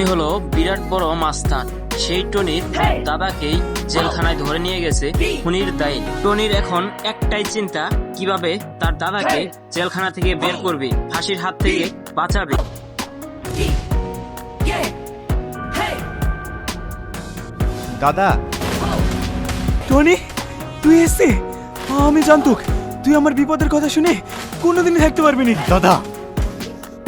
Tony হলো বিরাট বড় মাস্তান। সেই টনির দাদাকেই জেলখানায় ধরে নিয়ে গেছে খুনির দায়ে। টনির এখন একটাই চিন্তা কীভাবে তার দাদাকে জেলখানা থেকে বের করবে ফাঁসির হাত থেকে বাঁচাবে। দাদা! টনি তুই এসে আমি জানতুক তুই আমার বিপদের কথা শুনে কোনোদিনই থাকতে পারবি না। দাদা!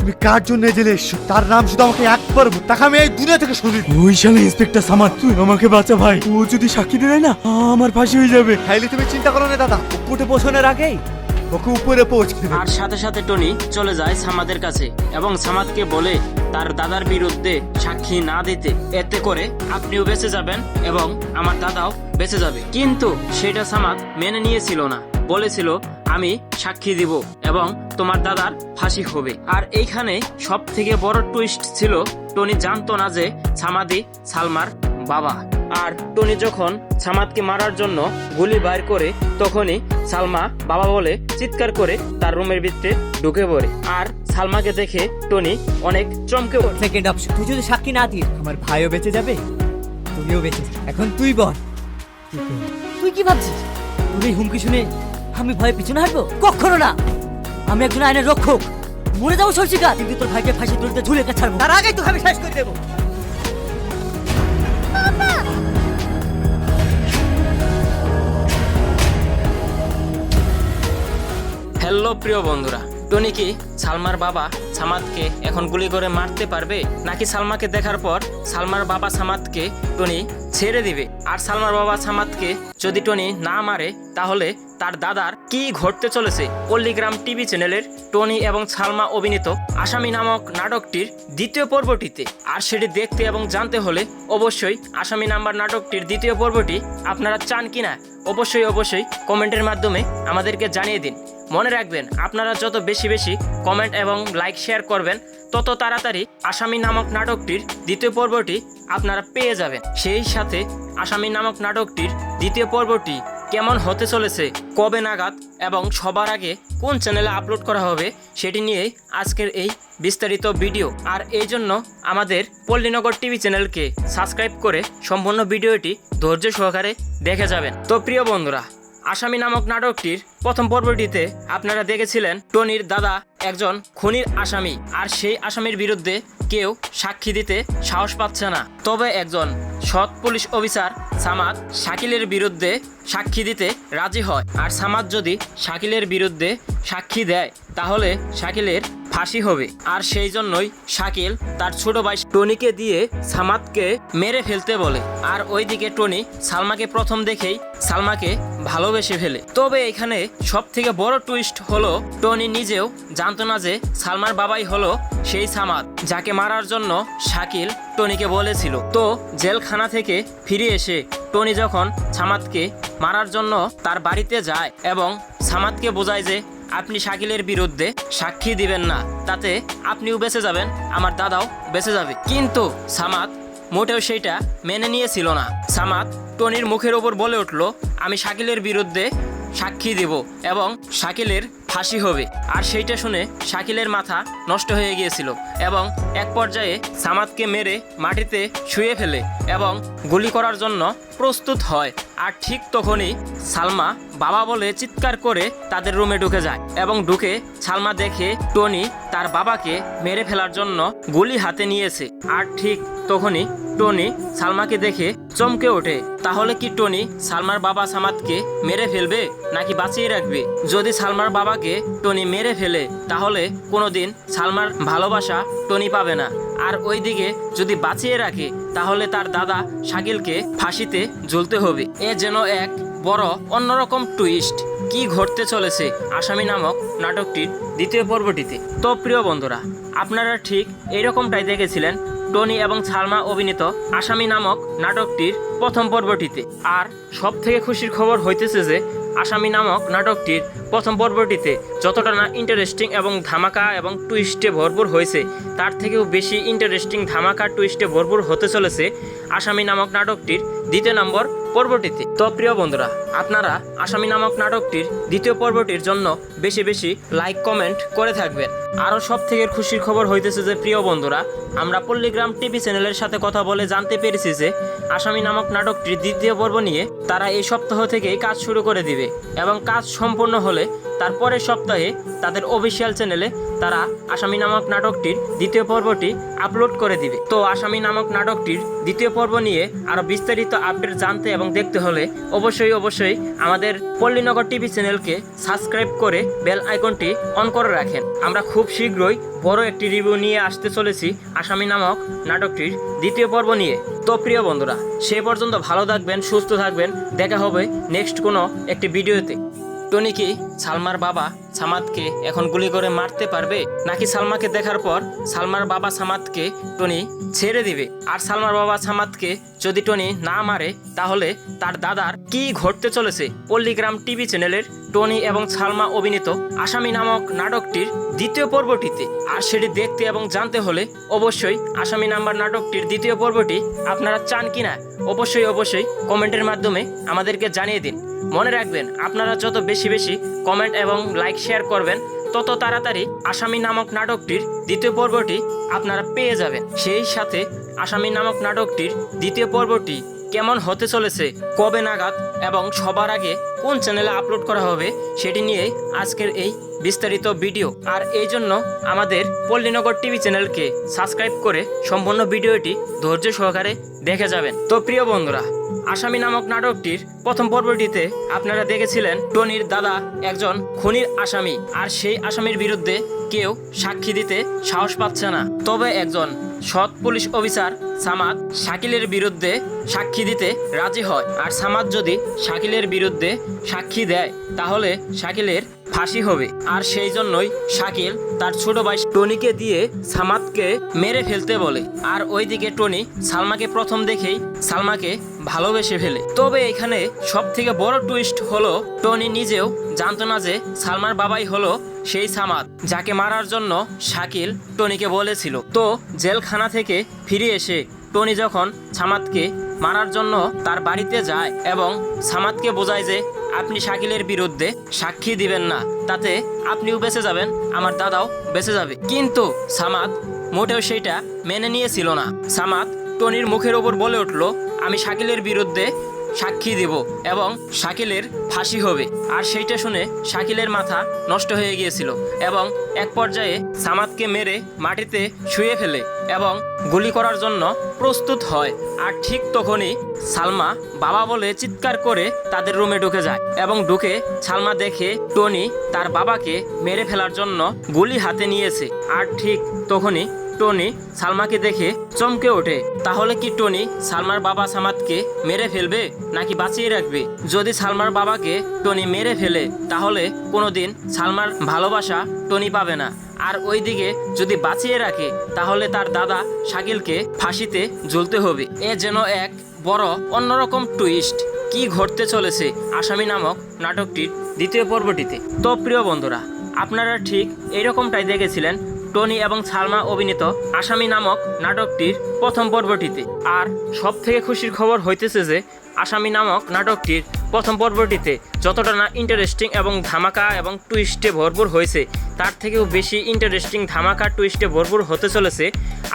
তুমি কার জন্য জেলে এসছো? তার নাম শুধু আমাকে একবার বল, তাকে আমি এই দুনিয়া থেকে শুনি ওই শালে ইন্সপেক্টর সামাদ তুই আমাকে বাঁচা ভাই। ও যদি সাক্ষী দিয়ে দেয় না আমার ফাঁসি হয়ে যাবে। খাইলে তুমি চিন্তা করো না দাদা। ও কোর্টে পৌঁছানোর আগেই ওকে উপরে পৌঁছে দেবে। আর সাথে সাথে টনি চলে যায় সামাদের কাছে এবং সামাদকে বলে তার দাদার বিরুদ্ধে সাক্ষী না দিতে। এতে করে আপনিও বেঁচে যাবেন এবং আমার দাদাও বেঁচে যাবে। কিন্তু সেটা সামাদ মেনে নিয়েছিল না। বলেছিল আমি সাক্ষী দিব এবং তোমার দাদার ফাঁসি হবে। আর এইখানে সব থেকে বড় টুইস্ট ছিল টনি জানতো না যে সামাদি সালমার বাবা। আর টনি যখন সামাদকে মারার জন্য গুলি বাইর করে তখনই সালমা বাবা বলে চিৎকার করে তার রুমের ভিতরে ঢুকে পড়ে। আর সালমাকে দেখে টনি অনেক চমকে ওঠে। সেকেন্ড অপশন তুই যদি সাক্ষী না দিস আমার ভাইও বেঁচে যাবে তুমিও বেঁচে এখন তুই বল। তুই কি ভাবছিস? তুই হুমকি শুনে আমি ভয়ে পিছনে হাঁটবো? কখনো না। আমি একজন আইনের রক্ষক। মরে যাব সরষিকা কিন্তু তোর ভাইকে ফাঁসি দড়িতে ঝুলে কা ছাড়বো। তার আগেই তোকে আমি শেষ করে দেবো। হ্যালো প্রিয় বন্ধুরা টনি কি সালমার বাবা সামাদকে এখন গুলি করে মারতে পারবে? নাকি সালমাকে দেখার পর সালমার বাবা সামাদকে টনি ছেড়ে দিবে? আর সালমার বাবা সামাদকে যদি টনি না মারে তাহলে তার দাদার কি ঘটতে চলেছে পল্লীগ্রাম টিভি চ্যানেলের টনি এবং সালমা অভিনীত আসামি নামক নাটকটির দ্বিতীয় পর্বটিতে। আর সেটি দেখতে এবং জানতে হলে অবশ্যই আসামি নাম্বার নাটকটির দ্বিতীয় পর্বটি আপনারা চান কিনা, অবশ্যই অবশ্যই কমেন্টের মাধ্যমে আমাদেরকে জানিয়ে দিন। মনে রাখবেন, আপনারা যত বেশি বেশি কমেন্ট এবং লাইক শেয়ার করবেন, তত তাড়াতাড়ি আসামি নামক নাটকটির দ্বিতীয় পর্বটি আপনারা পেয়ে যাবেন। সেই সাথে আসামি নামক নাটকটির দ্বিতীয় পর্বটি কেমন হতে চলেছে, কবে নাগাদ এবং সবার আগে কোন চ্যানেলে আপলোড করা হবে সেটি নিয়েই আজকের এই বিস্তারিত ভিডিও। আর এই জন্য আমাদের পল্লীনগর টিভি চ্যানেলকে সাবস্ক্রাইব করে সম্পূর্ণ ভিডিওটি ধৈর্য সহকারে দেখে যাবেন। তো প্রিয় বন্ধুরা, আসামি নামক নাটকটির প্রথম পর্বটিতে আপনারা দেখেছিলেন টনির দাদা একজন খুনির আসামি, আর সেই আসামির বিরুদ্ধে কেউ সাক্ষী দিতে সাহস পাচ্ছে না। তবে একজন সৎ পুলিশ অফিসার সামাদ শাকিলের বিরুদ্ধে সাক্ষী দিতে রাজি হয়। আর সামাদ যদি শাকিলের বিরুদ্ধে সাক্ষী দেয়, তাহলে শাকিলের ফাঁসি হবে। আর সেই জন্যই শাকিল তার ছোট ভাই টনিকে দিয়ে সামাদকে মেরে ফেলতে বলে। আর ওইদিকে টনি সালমাকে প্রথম দেখেই সালমাকে ভালোবেসে ফেলে। তবে এখানে সব থেকে বড় টুইস্ট হলো, টনি নিজেও জানতো না যে সালমার বাবাই হলো সেই সামাদ, যাকে মারার জন্য শাকিল টনিকে বলেছিল। তো জেলখানা থেকে ফিরে এসে টনি যখন সামাদকে মারার জন্য তার বাড়িতে যায় এবং সামাদকে বোঝায় যে আপনি শাকিলের বিরুদ্ধে সাক্ষী দিবেন না, তাতে আপনিও বেঁচে যাবেন, আমার দাদাও বেঁচে যাবে। কিন্তু সামাদ মোটেও সেইটা মেনে নিয়েছিল না। সামাদ টনির মুখের ওপর বলে উঠল, আমি শাকিলের বিরুদ্ধে সাক্ষী দেব এবং শাকিলের ফাঁসি হবে। আর সেইটা শুনে শাকিলের মাথা নষ্ট হয়ে গিয়েছিল এবং এক পর্যায়ে সামাদকে মেরে মাটিতে শুয়ে ফেলে এবং গুলি করার জন্য প্রস্তুত হয়। আর ঠিক তখনই সালমা বাবা বলে চিৎকার করে তাদের রুমে ঢুকে যায় এবং ঢুকে সালমা দেখে টনি তার বাবাকে মেরে ফেলার জন্য গুলি হাতে নিয়েছে। আর ঠিক তখনই টনি সালমাকে দেখে চমকে ওঠে। তাহলে কি টনি সালমার বাবা সামাদকে মেরে ফেলবে নাকি বাঁচিয়ে রাখবে? যদি সালমার বাবাকে টনি মেরে ফেলে, তাহলে কোনোদিন সালমার ভালোবাসা টনি পাবে না। আর ওইদিকে যদি বাঁচিয়ে রাখে, তাহলে তার দাদা শাকিলকে ফাঁসিতে ঝুলতে হবে। এ যেন এক বড় অন্যরকম টুইস্ট কি ঘটতে চলেছে আসামি নামক নাটকটির দ্বিতীয় পর্বটিতে? তো প্রিয় বন্ধুরা, আপনারা ঠিক এইরকমটাই দেখেছিলেন টনি এবং সালমা অভিনীত আসামি নামক নাটকটির প্রথম পর্বটিতে। আর সব থেকে খুশির খবর হইতেছে যে, আসামি নামক নাটকটির প্রথম পর্বটিতে যতটা না ইন্টারেস্টিং এবং ধামাকা এবং টুইস্টে ভরপুর হয়েছে, তার থেকেও বেশি ইন্টারেস্টিং ধামাকা টুইস্টে ভরপুর হতে চলেছে আসামি নামক নাটকটির দ্বিতীয় নম্বর পর্বটিতে। তো প্রিয় বন্ধুরা, আপনারা আসামি নামক নাটকটির দ্বিতীয় পর্বটির জন্য বেশি বেশি লাইক, কমেন্ট করে থাকবেন। আরও সব থেকে খুশির খবর হইতেছে যে, প্রিয় বন্ধুরা, আমরা পল্লীগ্রাম টিভি চ্যানেলের সাথে কথা বলে জানতে পেরেছি যে, আসামি নামক নাটকটির দ্বিতীয় পর্ব নিয়ে তারা এই সপ্তাহ থেকেই কাজ শুরু করে দিবে এবং কাজ সম্পূর্ণ হলে তারপরের সপ্তাহে তাদের অফিসিয়াল চ্যানেলে তারা আসামি নামক নাটকটির দ্বিতীয় পর্বটি আপলোড করে দিবে। তো আসামি নামক নাটকটির দ্বিতীয় পর্ব নিয়ে আরও বিস্তারিত আপডেট জানতে এবং দেখতে হলে অবশ্যই অবশ্যই আমাদের পল্লীনগর টিভি চ্যানেলকে সাবস্ক্রাইব করে বেল আইকনটি অন করে রাখেন। আমরা খুব শীঘ্রই বড় একটি রিভিউ নিয়ে আসতে চলেছি আসামি নামক নাটকটির দ্বিতীয় পর্ব নিয়ে। তো প্রিয় বন্ধুরা, সে পর্যন্ত ভালো থাকবেন, সুস্থ থাকবেন। দেখা হবে নেক্সট কোনো একটি ভিডিওতে। টনি কি সালমার বাবা সামাদকে এখন গুলি করে মারতে পারবে? নাকি সালমাকে দেখার পর সালমার বাবা সামাদকে টনি ছেড়ে দিবে? আর সালমার বাবা সামাদকে যদি টনি না মারে, তাহলে তার দাদার কি ঘটতে চলেছে? পল্লীগ্রাম টিভি চ্যানেলের টনি এবং সালমা অভিনীত আসামি নামক নাটকটির দ্বিতীয় পর্বটিতে। আর সেটি দেখতে এবং জানতে হলে অবশ্যই আসামি নাম্বার নাটকটির দ্বিতীয় পর্বটি আপনারা চান কিনা? অবশ্যই অবশ্যই কমেন্টের মাধ্যমে আমাদেরকে জানিয়ে দিন। মনে রাখবেন, আপনারা যত বেশি বেশি কমেন্ট এবং লাইক শেয়ার করবেন, তত তাড়াতাড়ি আসামি নামক নাটকটির দ্বিতীয় পর্বটি আপনারা পেয়ে যাবেন। সেই সাথে আসামি নামক নাটকটির দ্বিতীয় পর্বটি কেমন হতে চলেছে, কবে নাগাদ এবং সবার আগে কোন চ্যানেলে আপলোড করা হবে, সেটি নিয়ে আজকের এই বিস্তারিত ভিডিও আর এই জন্য আমাদের পল্লীনগর টিভি চ্যানেলকে সাবস্ক্রাইব করে সম্পূর্ণ ভিডিওটি ধৈর্য সহকারে দেখে যাবেন। তো প্রিয় বন্ধুরা আসামি নামক নাটকটির প্রথম পর্বটিতে আপনারা দেখেছিলেন টনির দাদা একজন খুনির আসামি, আর সেই আসামির বিরুদ্ধে কেউ সাক্ষী দিতে সাহস পাচ্ছে না। তবে একজন সৎ পুলিশ অফিসার সামাদ শাকিলের বিরুদ্ধে সাক্ষী দিতে রাজি হয়, আর সামাদ যদি শাকিলের বিরুদ্ধে সাক্ষী দেয়, তাহলে শাকিলের ফাঁসি হবে। আর সেই জন্যই শাকিল তার ছোট ভাই টনিকে দিয়ে সামাদকে মেরে ফেলতে বলে। আর ওইদিকে টনি সালমাকে প্রথম দেখেই সালমাকে ভালোবেসে ফেলে। তবে এখানে সব থেকে বড় টুইস্ট হলো, টনি নিজেও জানতো না যে সালমার বাবাই হলো সেই সামাদ, যাকে মারার জন্য শাকিল টনিকে বলেছিল। তো জেলখানা থেকে ফিরে এসে টনি যখন সামাদকে মারার জন্য তার বাড়িতে যায় এবং সামাদকে বোঝায় যে আপনি শাকিলের বিরুদ্ধে সাক্ষী দিবেন না, তাতে আপনিও বেঁচে যাবেন, আমার দাদাও বেঁচে যাবে। কিন্তু সামাদ মোটেও সেইটা মেনে নিয়েছিল না। সামাদ টনির মুখের ওপর বলে উঠল, আমি শাকিলের বিরুদ্ধে সাক্ষী দিব এবং শাকিলের ফাঁসি হবে। আর সেইটা শুনে শাকিলের মাথা নষ্ট হয়ে গিয়েছিল এবং এক পর্যায়ে সামাদকে মেরে মাটিতে শুয়ে ফেলে এবং গুলি করার জন্য প্রস্তুত হয়। আর ঠিক তখনই সালমা বাবা বলে চিৎকার করে তাদের রুমে ঢুকে যায় এবং ঢুকে সালমা দেখে টনি তার বাবাকে মেরে ফেলার জন্য গুলি হাতে নিয়েছে। আর ঠিক তখনই টনি সালমাকে দেখে চমকে ওঠে। তাহলে কি টনি সালমার বাবা সামাদকে মেরে ফেলবে নাকি বাঁচিয়ে রাখবে? যদি সালমার বাবাকে টনি মেরে ফেলে, তাহলে কোনোদিন সালমার ভালোবাসা টনি পাবে না। আর ওইদিকে যদি বাঁচিয়ে রাখে, তাহলে তার দাদা শাকিলকে ফাঁসিতে ঝুলতে হবে। এ যেন এক বড় অন্যরকম টুইস্ট কি ঘটতে চলেছে আসামি নামক নাটকটির দ্বিতীয় পর্বটিতে। তো প্রিয় বন্ধুরা, আপনারা ঠিক এইরকমটাই দেখেছিলেন টনি এবং সালমা অভিনীত আসামি নামক নাটকটির প্রথম পর্বটিতে। আর সব থেকে খুশির খবর হইতেছে যে, আসামি নামক নাটকটির প্রথম পর্বটিতে যতটা না ইন্টারেস্টিং এবং ধামাকা এবং টুইস্টে ভরপুর হয়েছে, তার থেকেও বেশি ইন্টারেস্টিং ধামাকা টুইস্টে ভরপুর হতে চলেছে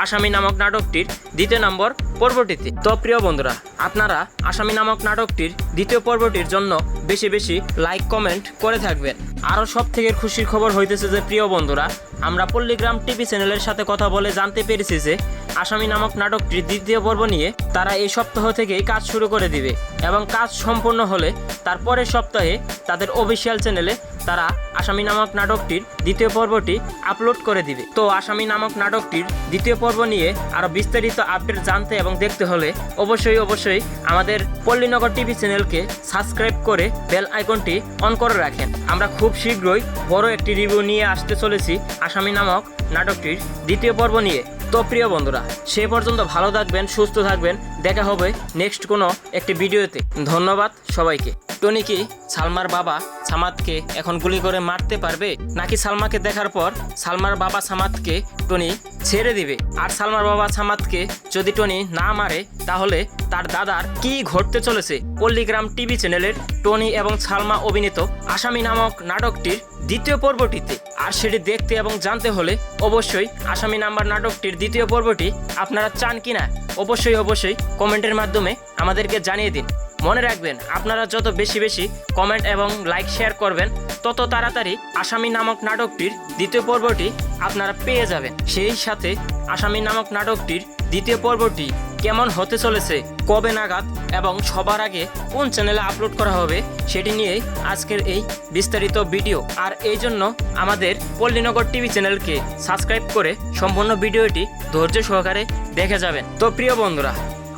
আসামি নামক নাটকটির দ্বিতীয় নম্বর পর্বটিতে। তো প্রিয় বন্ধুরা, আপনারা আসামি নামক নাটকটির দ্বিতীয় পর্বটির জন্য বেশি বেশি লাইক কমেন্ট করে থাকবেন। আরও সব থেকে খুশির খবর হইতেছে যে, প্রিয় বন্ধুরা আমরা পল্লীগ্রাম টিভি চ্যানেলের সাথে কথা বলে জানতে পেরেছি যে আসামি নামক নাটকটির দ্বিতীয় পর্ব নিয়ে তারা এই সপ্তাহ থেকেই কাজ শুরু করে দিবে এবং কাজ সম্পূর্ণ হলে তারপরের সপ্তাহে তাদের অফিসিয়াল চ্যানেলে তারা আসামি নামক নাটকটির দ্বিতীয় পর্বটি আপলোড করে দিবে। তো আসামি নামক নাটকটির দ্বিতীয় পর্ব নিয়ে আরও বিস্তারিত আপডেট জানতে এবং দেখতে হলে অবশ্যই অবশ্যই আমাদের পল্লীনগর টিভি চ্যানেলকে সাবস্ক্রাইব করে বেল আইকনটি অন করে রাখেন। আমরা খুব শীঘ্রই বড় একটি রিভিউ নিয়ে আসতে চলেছি আসামি নামক নাটকটির দ্বিতীয় পর্ব নিয়ে। তো প্রিয় বন্ধুরা, সে পর্যন্ত ভালো থাকবেন, সুস্থ থাকবেন। দেখা হবে নেক্সট কোনো একটি ভিডিওতে। ধন্যবাদ সবাইকে। টনি কি সালমার বাবা সামাদকে এখন গুলি করে মারতে পারবে? নাকি সালমাকে দেখার পর সালমার বাবা সামাদকে টনি ছেড়ে দিবে? আর সালমার বাবা সামাদকে যদি টনি না মারে, তাহলে তার দাদার কি ঘটতে চলেছে? পল্লীগ্রাম টিভি চ্যানেলের টনি এবং সালমা অভিনীত আসামি নামক নাটকটির দ্বিতীয় পর্বটিতে। আর সেটি দেখতে এবং জানতে হলে অবশ্যই আসামি নাম্বার নাটকটির দ্বিতীয় পর্বটি আপনারা চান কিনা, অবশ্যই অবশ্যই কমেন্টের মাধ্যমে আমাদেরকে জানিয়ে দিন। মনে রাখবেন, আপনারা যত বেশি বেশি কমেন্ট এবং লাইক শেয়ার করবেন, তত তাড়াতাড়ি আসামি নামক নাটকটির দ্বিতীয় পর্বটি আপনারা পেয়ে যাবেন। সেই সাথে আসামি নামক নাটকটির দ্বিতীয় পর্বটি কেমন হতে চলেছে, কবে নাগাদ এবং সবার আগে কোন চ্যানেলে আপলোড করা হবে, সেটি নিয়েই আজকের এই বিস্তারিত ভিডিও আর এই জন্য আমাদের পল্লীনগর টিভি চ্যানেলকে সাবস্ক্রাইব করে সম্পূর্ণ ভিডিওটি ধৈর্য সহকারে দেখে যাবেন। তো প্রিয় বন্ধুরা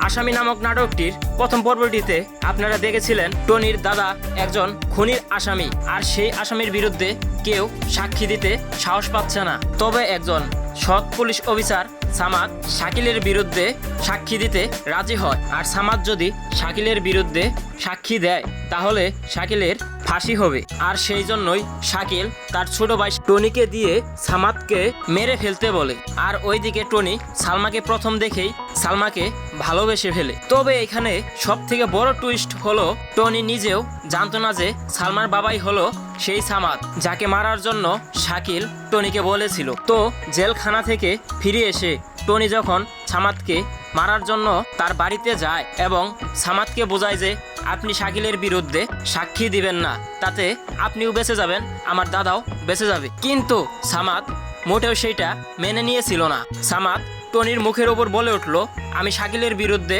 আসামি নামক নাটকটির প্রথম পর্বটিতে আপনারা দেখেছিলেন টনির দাদা একজন খুনির আসামি, আর সেই আসামির বিরুদ্ধে কেউ সাক্ষী দিতে সাহস পাচ্ছে না। তবে একজন সৎ পুলিশ অফিসার সামাদ শাকিলের বিরুদ্ধে সাক্ষী দিতে রাজি হয়, আর সামাদ যদি শাকিলের বিরুদ্ধে সাক্ষী দেয়, তাহলে শাকিলের ফাঁসি হবে। আর সেই জন্যই শাকিল তার ছোট ভাই টনিকে দিয়ে সামাদকে মেরে ফেলতে বলে। আর ওইদিকে টনি সালমাকে প্রথম দেখেই সালমাকে ভালোবেসে ফেলে। তবে এখানে সব থেকে বড় টুইস্ট হলো, টনি নিজেও জানতো না যে সালমার বাবাই হলো সেই সামাদ, যাকে মারার জন্য শাকিল টনিকে বলেছিল। তো জেলখানা থেকে ফিরে এসে টনি যখন সামাদকে মারার জন্য তার বাড়িতে যায় এবং সামাদকে বোঝায় যে আপনি শাকিলের বিরুদ্ধে সাক্ষী দিবেন না, তাতে আপনিও বেঁচে যাবেন, আমার দাদাও বেঁচে যাবে। কিন্তু সামাদ মোটেও সেইটা মেনে নিয়েছিল না। সামাদ টনির মুখের ওপর বলে উঠল, আমি শাকিলের বিরুদ্ধে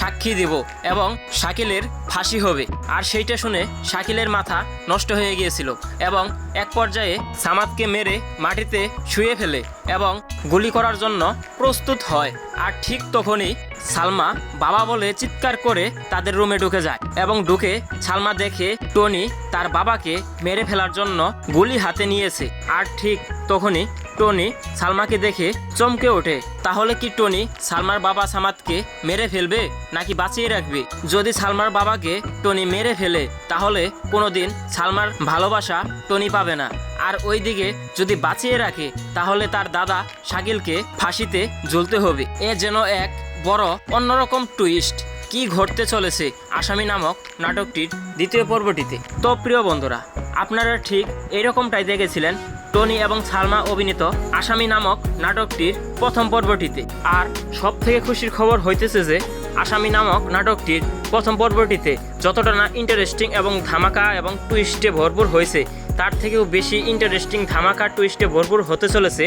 সাক্ষী দিব এবং শাকিলের ফাঁসি হবে। আর সেইটা শুনে শাকিলের মাথা নষ্ট হয়ে গিয়েছিল এবং এক পর্যায়ে সামাদকে মেরে মাটিতে শুয়ে ফেলে এবং গুলি করার জন্য প্রস্তুত হয়। আর ঠিক তখনই সালমা বাবা বলে চিৎকার করে তাদের রুমে ঢুকে যায় এবং ঢুকে সালমা দেখে টনি তার বাবাকে মেরে ফেলার জন্য গুলি হাতে নিয়েছে। আর ঠিক তখনই টনি সালমাকে দেখে চমকে ওঠে। তাহলে কি টনি সালমার বাবা সামাদকে মেরে ফেলবে নাকি বাঁচিয়ে রাখবে? যদি সালমার বাবাকে টনি মেরে ফেলে, তাহলে কোনোদিন সালমার ভালোবাসা টনি পাবে না। আর ওইদিকে যদি বাঁচিয়ে রাখে, তাহলে তার দাদা শাকিলকে ফাঁসিতে ঝুলতে হবে। এ যেন এক বড় অন্যরকম টুইস্ট কি ঘটতে চলেছে আসামি নামক নাটকটির দ্বিতীয় পর্বটিতে? তো প্রিয় বন্ধুরা, আপনারা ঠিক এরকমটাই দেখেছিলেন টনি এবং সালমা অভিনীত আসামি নামক নাটকটির প্রথম পর্বটিতে। আর সব থেকে খুশির খবর হইতেছে যে, আসামি নামক নাটকটির প্রথম পর্বটিতে যতটা না ইন্টারেস্টিং এবং ধামাকা এবং টুইস্টে ভরপুর হয়েছে, তার থেকেও বেশি ইন্টারেস্টিং ধামাকা টুইস্টে ভরপুর হতে চলেছে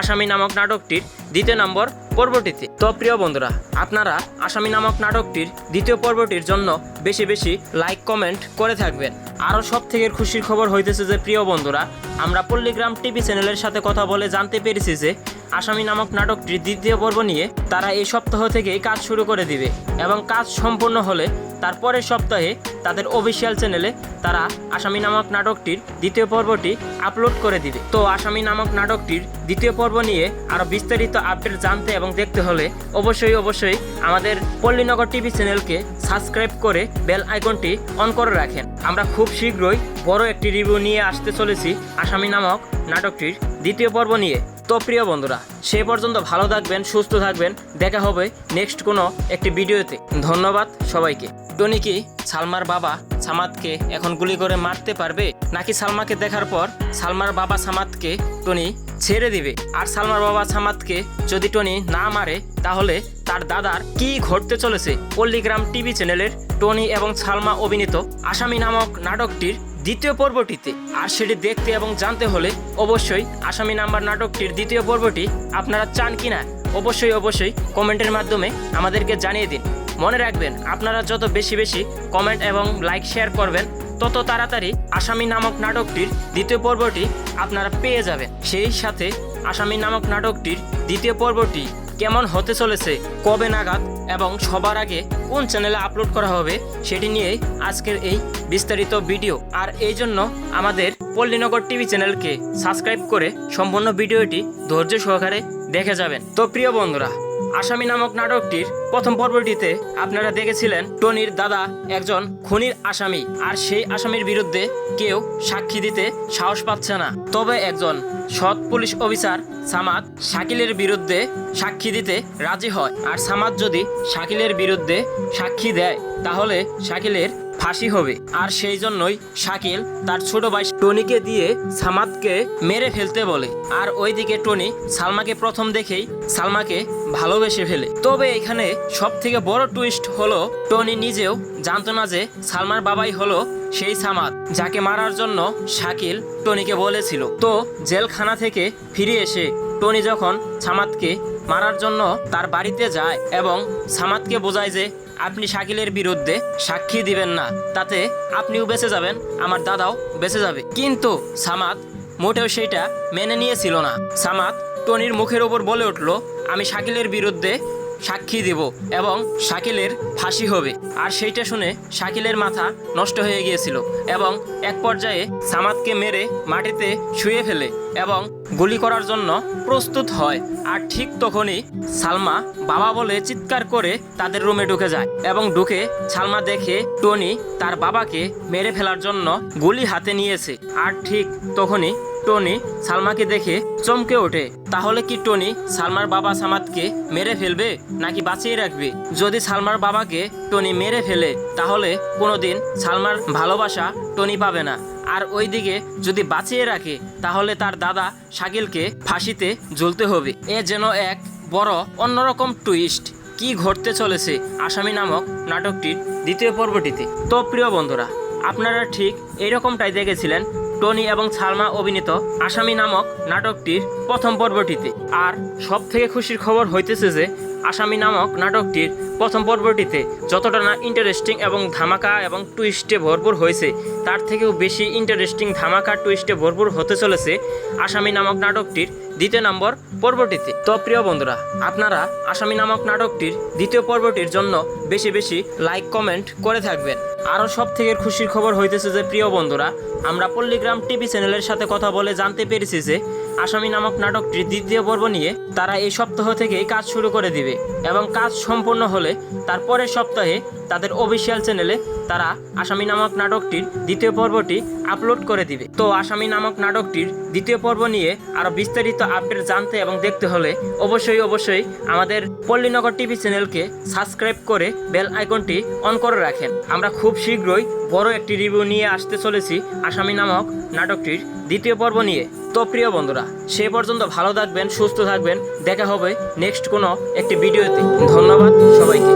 আসামি নামক নাটকটির দ্বিতীয় নম্বর পর্বটিতে। তো প্রিয় বন্ধুরা, আপনারা আসামি নামক নাটকটির দ্বিতীয় পর্বটির জন্য বেশি বেশি লাইক, কমেন্ট করে থাকবেন। আরও সব থেকে খুশির খবর হইতেছে যে, প্রিয় বন্ধুরা, আমরা পল্লীগ্রাম টিভি চ্যানেলের সাথে কথা বলে জানতে পেরেছি যে, আসামি নামক নাটকটির দ্বিতীয় পর্ব নিয়ে তারা এই সপ্তাহ থেকেই কাজ শুরু করে দিবে এবং কাজ সম্পূর্ণ হলে তারপরের সপ্তাহে তাদের অফিসিয়াল চ্যানেলে তারা আসামি নামক নাটকটির দ্বিতীয় পর্বটি আপলোড করে দিবে। তো আসামি নামক নাটকটির দ্বিতীয় পর্ব নিয়ে আরও বিস্তারিত আপডেট জানতে এবং দেখতে হলে অবশ্যই অবশ্যই আমাদের পল্লীনগর টিভি চ্যানেলকে সাবস্ক্রাইব করে বেল আইকনটি অন করে রাখেন। আমরা খুব শীঘ্রই বড় একটি রিভিউ নিয়ে আসতে চলেছি আসামি নামক নাটকটির দ্বিতীয় পর্ব নিয়ে। তো প্রিয় বন্ধুরা, সে পর্যন্ত ভালো থাকবেন, সুস্থ থাকবেন। দেখা হবে নেক্সট কোনো একটি ভিডিওতে। ধন্যবাদ সবাইকে। টনি কি সালমার বাবা সামাদকে এখন গুলি করে মারতে পারবে? নাকি সালমাকে দেখার পর সালমার বাবা সামাদকে টনি ছেড়ে দিবে? আর সালমার বাবা সামাদকে যদি টনি না মারে, তাহলে তার দাদার কি ঘটতে চলেছে? পল্লীগ্রাম টিভি চ্যানেলের টনি এবং সালমা অভিনীত আসামি নামক নাটকটির দ্বিতীয় পর্বটিতে। আর সেটি দেখতে এবং জানতে হলে অবশ্যই আসামি নাম্বার নাটকটির দ্বিতীয় পর্বটি আপনারা চান কিনা? অবশ্যই অবশ্যই কমেন্টের মাধ্যমে আমাদেরকে জানিয়ে দিন। মনে রাখবেন, আপনারা যত বেশি বেশি কমেন্ট এবং লাইক শেয়ার করবেন, তত তাড়াতাড়ি আসামি নামক নাটকটির দ্বিতীয় পর্বটি আপনারা পেয়ে যাবেন। সেই সাথে আসামি নামক নাটকটির দ্বিতীয় পর্বটি কেমন হতে চলেছে, কবে নাগাদ এবং সবার আগে কোন চ্যানেলে আপলোড করা হবে, সেটি নিয়েই আজকের এই বিস্তারিত ভিডিও আর এই জন্য আমাদের পল্লীনগর টিভি চ্যানেলকে সাবস্ক্রাইব করে সম্পূর্ণ ভিডিওটি ধৈর্য সহকারে দেখে যাবেন। তো প্রিয় বন্ধুরা আসামি নামক নাটকটির প্রথম পর্বটিতে আপনারা দেখেছিলেন টনির দাদা একজন খুনির আসামি, আর সেই আসামির বিরুদ্ধে কেউ সাক্ষী দিতে সাহস পাচ্ছে না। তবে একজন সৎ পুলিশ অফিসার সামাদ শাকিলের বিরুদ্ধে সাক্ষী দিতে রাজি হয়, আর সামাদ যদি শাকিলের বিরুদ্ধে সাক্ষী দেয়, তাহলে শাকিলের ফাঁসি হবে। আর সেই জন্যই শাকিল তার ছোট ভাই টনিকে দিয়ে সামাদকে মেরে ফেলতে বলে। আর ওইদিকে টনি সালমাকে প্রথম দেখেই সালমাকে ভালোবেসে ফেলে। তবে এখানে সব থেকে বড় টুইস্ট হলো, টনি নিজেও জানতো না যে সালমার বাবাই হলো সেই সামাদ, যাকে মারার জন্য শাকিল টনিকে বলেছিল। তো জেলখানা থেকে ফিরে এসে টনি যখন সামাদকে মারার জন্য তার বাড়িতে যায় এবং সামাদকে বোঝায় যে আপনি শাকিলের বিরুদ্ধে সাক্ষী দিবেন না, তাতে আপনিও বেঁচে যাবেন, আমার দাদাও বেঁচে যাবে। কিন্তু সামাদ মোটেও সেইটা মেনে নিয়েছিল না। সামাদ টনির মুখের ওপর বলে উঠল, আমি শাকিলের বিরুদ্ধে সাক্ষী দিব এবং শাকিলের ফাঁসি হবে। আর সেইটা শুনে শাকিলের মাথা নষ্ট হয়ে গিয়েছিল এবং এক পর্যায়ে সামাদকে মেরে মাটিতে শুয়ে ফেলে এবং গুলি করার জন্য প্রস্তুত হয়। আর ঠিক তখনই সালমা বাবা বলে চিৎকার করে তাদের রুমে ঢুকে যায় এবং ঢুকে সালমা দেখে টনি তার বাবাকে মেরে ফেলার জন্য গুলি হাতে নিয়েছে। আর ঠিক তখনই টনি সালমাকে দেখে চমকে ওঠে। তাহলে কি টনি সালমার বাবা সামাদকে মেরে ফেলবে নাকি বাঁচিয়ে রাখবে? যদি সালমার বাবাকে টনি মেরে ফেলে, তাহলে কোনোদিন সালমার ভালোবাসা টনি পাবে না। আর ওইদিকে যদি বাঁচিয়ে রাখে, তাহলে তার দাদা শাকিলকে ফাঁসিতে ঝুলতে হবে। এ যেন এক বড় অন্যরকম টুইস্ট কি ঘটতে চলেছে আসামি নামক নাটকটির দ্বিতীয় পর্বটিতে। তো প্রিয় বন্ধুরা, আপনারা ঠিক এইরকমটাই দেখেছিলেন টনি এবং সালমা অভিনীত আসামি নামক নাটকটির প্রথম পর্বটিতে। আর সব থেকে খুশির খবর হইতেছে যে আসামি নামক নাটকটির প্রথম পর্বটিতে যতটা না ইন্টারেস্টিং এবং ধামাকা এবং টুইস্টে ভরপুর হয়েছে, তার থেকেও বেশি ইন্টারেস্টিং ধামাকা টুইস্টে ভরপুর হতে চলেছে আসামি নামক নাটকটির দ্বিতীয় নম্বর পর্বটিতে। তো প্রিয় বন্ধুরা, আপনারা আসামি নামক নাটকটির দ্বিতীয় পর্বটির জন্য বেশি বেশি লাইক কমেন্ট করে থাকবেন। আরও সব থেকে খুশির খবর হইতেছে যে, প্রিয় বন্ধুরা, আমরা পল্লীগ্রাম টিভি চ্যানেলের সাথে কথা বলে জানতে পেরেছি যে আসামি নামক নাটকটির দ্বিতীয় পর্ব নিয়ে তারা এই সপ্তাহ থেকেই কাজ শুরু করে দিবে এবং কাজ সম্পূর্ণ হলে তার পরের সপ্তাহে তাদের অফিসিয়াল চ্যানেলে তারা আসামি নামক নাটকটির দ্বিতীয় পর্বটি আপলোড করে দিবে। তো আসামি নামক নাটকটির দ্বিতীয় পর্ব নিয়ে আরও বিস্তারিত আপডেট জানতে এবং দেখতে হলে অবশ্যই অবশ্যই আমাদের পল্লীনগর টিভি চ্যানেলকে সাবস্ক্রাইব করে বেল আইকনটি অন করে রাখেন। আমরা খুব শীঘ্রই বড় একটি রিভিউ নিয়ে আসতে চলেছি আসামি নামক নাটকটির দ্বিতীয় পর্ব নিয়ে। তো প্রিয় বন্ধুরা, সে পর্যন্ত ভালো থাকবেন, সুস্থ থাকবেন। দেখা হবে নেক্সট কোনো একটি ভিডিওতে। ধন্যবাদ সবাইকে।